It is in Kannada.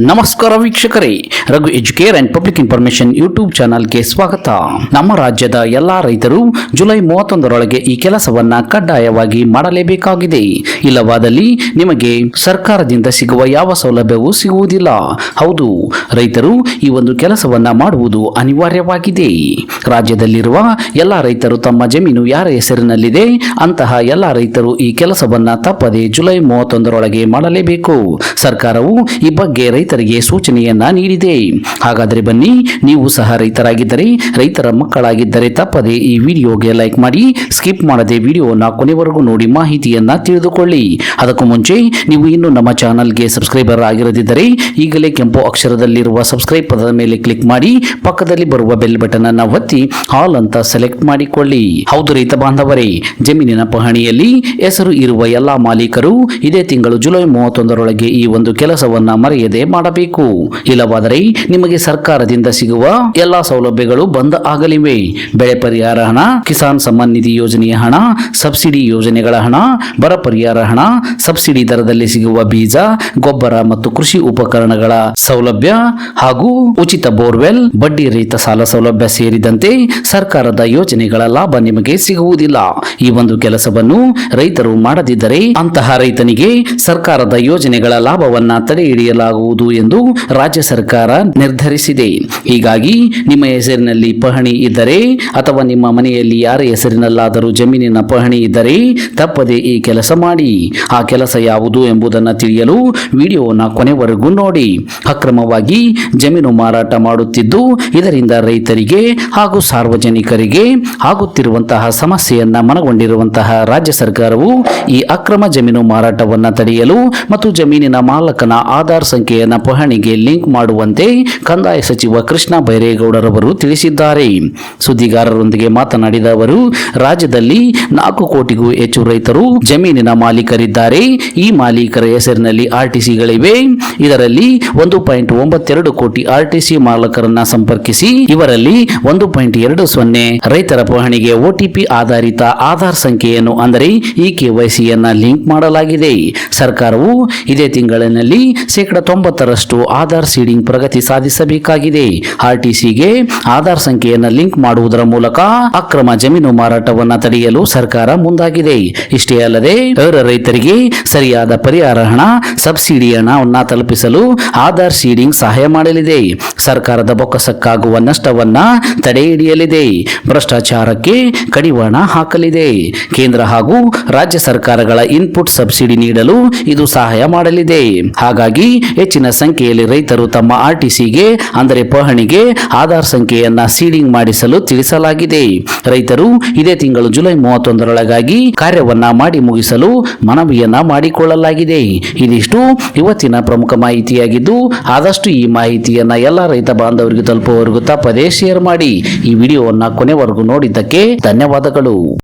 ನಮಸ್ಕಾರ ವೀಕ್ಷಕರೇ, Raghu Educare and Public Information YouTube ಚಾನಲ್ಗೆ ಸ್ವಾಗತ. ನಮ್ಮ ರಾಜ್ಯದ ಎಲ್ಲಾ ರೈತರು ಜುಲೈ ಮೂವತ್ತೊಂದರೊಳಗೆ ಈ ಕೆಲಸವನ್ನ ಕಡ್ಡಾಯವಾಗಿ ಮಾಡಲೇಬೇಕಾಗಿದೆ. ಇಲ್ಲವಾದಲ್ಲಿ ನಿಮಗೆ ಸರ್ಕಾರದಿಂದ ಸಿಗುವ ಯಾವ ಸೌಲಭ್ಯವೂ ಸಿಗುವುದಿಲ್ಲ. ಹೌದು, ರೈತರು ಈ ಒಂದು ಕೆಲಸವನ್ನ ಮಾಡುವುದು ಅನಿವಾರ್ಯವಾಗಿದೆ. ರಾಜ್ಯದಲ್ಲಿರುವ ಎಲ್ಲ ರೈತರು ತಮ್ಮ ಜಮೀನು ಯಾರ ಹೆಸರಿನಲ್ಲಿದೆ, ಅಂತಹ ಎಲ್ಲ ರೈತರು ಈ ಕೆಲಸವನ್ನ ತಪ್ಪದೆ ಜುಲೈ ಮೂವತ್ತೊಂದರೊಳಗೆ ಮಾಡಲೇಬೇಕು. ಸರ್ಕಾರವು ಈ ಬಗ್ಗೆ ರೈತರಿಗೆ ಸೂಚನೆಯನ್ನ ನೀಡಿದೆ. ಹಾಗಾದರೆ ಬನ್ನಿ, ನೀವು ಸಹ ರೈತರಾಗಿದ್ದರೆ, ರೈತರ ಮಕ್ಕಳಾಗಿದ್ದರೆ ತಪ್ಪದೆ ಈ ವಿಡಿಯೋಗೆ ಲೈಕ್ ಮಾಡಿ, ಸ್ಕಿಪ್ ಮಾಡದೆ ವಿಡಿಯೋನ ಕೊನೆವರೆಗೂ ನೋಡಿ ಮಾಹಿತಿಯನ್ನ ತಿಳಿದುಕೊಳ್ಳಿ. ಅದಕ್ಕೂ ಮುಂಚೆ, ನೀವು ಇನ್ನು ನಮ್ಮ ಚಾನಲ್ಗೆ ಸಬ್ಸ್ಕ್ರೈಬರ್ ಆಗಿರದಿದ್ದರೆ, ಈಗಲೇ ಕೆಂಪು ಅಕ್ಷರದಲ್ಲಿರುವ ಸಬ್ಸ್ಕ್ರೈಬ್ ಪದದ ಮೇಲೆ ಕ್ಲಿಕ್ ಮಾಡಿ, ಪಕ್ಕದಲ್ಲಿ ಬರುವ ಬೆಲ್ ಬಟನ್ ಅನ್ನ ಒತ್ತಿ ಹಾಲ್ ಅಂತ ಸೆಲೆಕ್ಟ್ ಮಾಡಿಕೊಳ್ಳಿ. ಹೌದು ರೈತ ಬಾಂಧವರೇ, ಜಮೀನಿನ ಪಹಣಿಯಲ್ಲಿ ಹೆಸರು ಇರುವ ಎಲ್ಲಾ ಮಾಲೀಕರು ಇದೇ ತಿಂಗಳು ಜುಲೈ ಮೂವತ್ತೊಂದರೊಳಗೆ ಈ ಒಂದು ಕೆಲಸವನ್ನ ಮರೆಯದೆ ಮಾಡಬೇಕು. ಇಲ್ಲವಾದರೆ ನಿಮಗೆ ಸರ್ಕಾರದಿಂದ ಸಿಗುವ ಎಲ್ಲಾ ಸೌಲಭ್ಯಗಳು ಬಂದ್ ಆಗಲಿವೆ. ಬೆಳೆ ಪರಿಹಾರ ಹಣ, ಕಿಸಾನ್ ಸಮ್ಮಾನ್ ನಿಧಿ ಯೋಜನೆಯ ಹಣ, ಸಬ್ಸಿಡಿ ಯೋಜನೆಗಳ ಹಣ, ಬರ ಪರಿಹಾರ ಹಣ, ಸಬ್ಸಿಡಿ ದರದಲ್ಲಿ ಸಿಗುವ ಬೀಜ, ಗೊಬ್ಬರ ಮತ್ತು ಕೃಷಿ ಉಪಕರಣಗಳ ಸೌಲಭ್ಯ ಹಾಗೂ ಉಚಿತ ಬೋರ್ವೆಲ್, ಬಡ್ಡಿ ರಹಿತ ಸಾಲ ಸೌಲಭ್ಯ ಸೇರಿದಂತೆ ಸರ್ಕಾರದ ಯೋಜನೆಗಳ ಲಾಭ ನಿಮಗೆ ಸಿಗುವುದಿಲ್ಲ. ಈ ಒಂದು ಕೆಲಸವನ್ನು ರೈತರು ಮಾಡದಿದ್ದರೆ ಅಂತಹ ರೈತನಿಗೆ ಸರ್ಕಾರದ ಯೋಜನೆಗಳ ಲಾಭವನ್ನ ತಡೆ ಹಿಡಿಯಲಾಗುವುದು ಎಂದು ರಾಜ್ಯ ಸರ್ಕಾರ ನಿರ್ಧರಿಸಿದೆ. ಹೀಗಾಗಿ ನಿಮ್ಮ ಹೆಸರಿನಲ್ಲಿ ಪಹಣಿ ಇದ್ದರೆ ಅಥವಾ ನಿಮ್ಮ ಮನೆಯಲ್ಲಿ ಯಾರ ಹೆಸರಿನಲ್ಲಾದರೂ ಜಮೀನಿನ ಪಹಣಿ ಇದ್ದರೆ ತಪ್ಪದೆ ಈ ಕೆಲಸ ಮಾಡಿ. ಆ ಕೆಲಸ ಯಾವುದು ಎಂಬುದನ್ನು ತಿಳಿಯಲು ವಿಡಿಯೋನ ಕೊನೆವರೆಗೂ ನೋಡಿ. ಅಕ್ರಮವಾಗಿ ಜಮೀನು ಮಾರಾಟ ಮಾಡುತ್ತಿದ್ದು, ಇದರಿಂದ ರೈತರಿಗೆ ಹಾಗೂ ಸಾರ್ವಜನಿಕರಿಗೆ ಆಗುತ್ತಿರುವಂತಹ ಸಮಸ್ಯೆಯನ್ನ ಮನಗೊಂಡಿರುವಂತಹ ರಾಜ್ಯ ಸರ್ಕಾರವು ಈ ಅಕ್ರಮ ಜಮೀನು ಮಾರಾಟವನ್ನು ತಡೆಯಲು ಮತ್ತು ಜಮೀನಿನ ಮಾಲಕನ ಆಧಾರ್ ಸಂಖ್ಯೆಯನ್ನ ಪಹಣಿಗೆ ಲಿಂಕ್ ಮಾಡುವಂತೆ ಕಂದಾಯ ಸಚಿವ ಕೃಷ್ಣ ಬೈರೇಗೌಡರವರು ತಿಳಿಸಿದ್ದಾರೆ. ಸುದ್ದಿಗಾರರೊಂದಿಗೆ ಮಾತನಾಡಿದ ಅವರು, ರಾಜ್ಯದಲ್ಲಿ ನಾಲ್ಕು ಕೋಟಿಗೂ ಹೆಚ್ಚು ರೈತರು ಜಮೀನಿನ ಮಾಲೀಕರಿದ್ದಾರೆ. ಈ ಮಾಲೀಕರ ಹೆಸರಿನಲ್ಲಿ ಆರ್ಟಿಸಿಗಳಿವೆ ಇದರಲ್ಲಿ ಒಂದು ಪಾಯಿಂಟ್ ಒಂಬತ್ತೆರಡು ಕೋಟಿ ಆರ್ಟಿಸಿ ಮಾಲಕರನ್ನ ಸಂಪರ್ಕಿಸಿ, ಇವರಲ್ಲಿ ಒಂದು ಪಾಯಿಂಟ್ ಎರಡು ಸೊನ್ನೆ ರೈತರ ಪಹಣಿಗೆ ಒಟಿಪಿ ಆಧಾರಿತ ಆಧಾರ್ ಸಂಖ್ಯೆಯನ್ನು ಅಂದರೆ ಈ ಕೆವೈಸಿಯನ್ನ ಲಿಂಕ್ ಮಾಡಲಾಗಿದೆ. ಸರ್ಕಾರವು ಇದೇ ತಿಂಗಳಿನಲ್ಲಿ ಶೇಕಡ ತೊಂಬತ್ತರಷ್ಟು ಆಧಾರ್ ಸೀಡಿಂಗ್ ಪ್ರಗತಿ ಸಾಧಿಸಬೇಕಾಗಿದೆ. ಆರ್ಟಿಸಿಗೆ ಆಧಾರ್ ಸಂಖ್ಯೆಯನ್ನು ಲಿಂಕ್ ಮಾಡುವುದರ ಮೂಲಕ ಅಕ್ರಮ ಜಮೀನು ಮಾರಾಟವನ್ನು ತಡೆಯಲು ಸರ್ಕಾರ ಮುಂದಾಗಿದೆ. ಇಷ್ಟೇ ಅಲ್ಲದೆ ರೈತರಿಗೆ ಸರಿಯಾದ ಪರಿಹಾರ ಹಣ, ಸಬ್ಸಿಡಿ ಹಣವನ್ನು ತಲುಪಿಸಲು ಆಧಾರ್ ಸೀಡಿಂಗ್ ಸಹಾಯ ಮಾಡಲಿದೆ. ಸರ್ಕಾರದ ಬೊಕ್ಕಸಕ್ಕಾಗುವ ನಷ್ಟವನ್ನ ತಡೆ ಹಿಡಿಯಲಿದೆ ಭ್ರಷ್ಟಾಚಾರಕ್ಕೆ ಕಡಿವಾಣ ಹಾಕಲಿದೆ. ಕೇಂದ್ರ ಹಾಗೂ ರಾಜ್ಯ ಸರ್ಕಾರಗಳ ಇನ್ಪುಟ್ ಸಬ್ಸಿಡಿ ನೀಡಲು ಇದು ಸಹಾಯ ಮಾಡಲಿದೆ. ಹಾಗಾಗಿ ಹೆಚ್ಚಿನ ಸಂಖ್ಯೆಯಲ್ಲಿ ರೈತರು ತಮ್ಮ ಆರ್ಟಿಸಿಗೆ, ಅಂದರೆ ಪಹಣಿಗೆ, ಆಧಾರ್ ಸಂಖ್ಯೆಯನ್ನ ಸೀಡಿಂಗ್ ಮಾಡಿಸಲು ತಿಳಿಸಲಾಗಿದೆ. ರೈತರು ಇದೇ ತಿಂಗಳು ಜುಲೈ ಮೂವತ್ತೊಂದರೊಳಗಾಗಿ ಕಾರ್ಯವನ್ನ ಮಾಡಿ ಮುಗಿಸಲು ಮನವಿಯನ್ನ ಮಾಡಿಕೊಳ್ಳಲಾಗಿದೆ. ಇದಿಷ್ಟು ಇವತ್ತಿನ ಪ್ರಮುಖ ಮಾಹಿತಿಯಾಗಿದ್ದು, ಆದಷ್ಟು ಈ ಮಾಹಿತಿಯನ್ನ ಎಲ್ಲ ರೈತ ಬಾಂಧವರಿಗೆ ತಲುಪುವವರೆಗೂ ತಪ್ಪದೇ ಶೇರ್ ಮಾಡಿ ಈ ವಿಡಿಯೋವನ್ನ ಕೊನೆವರೆಗೂ ನೋಡಿದ್ದಕ್ಕೆ ಧನ್ಯವಾದಗಳು.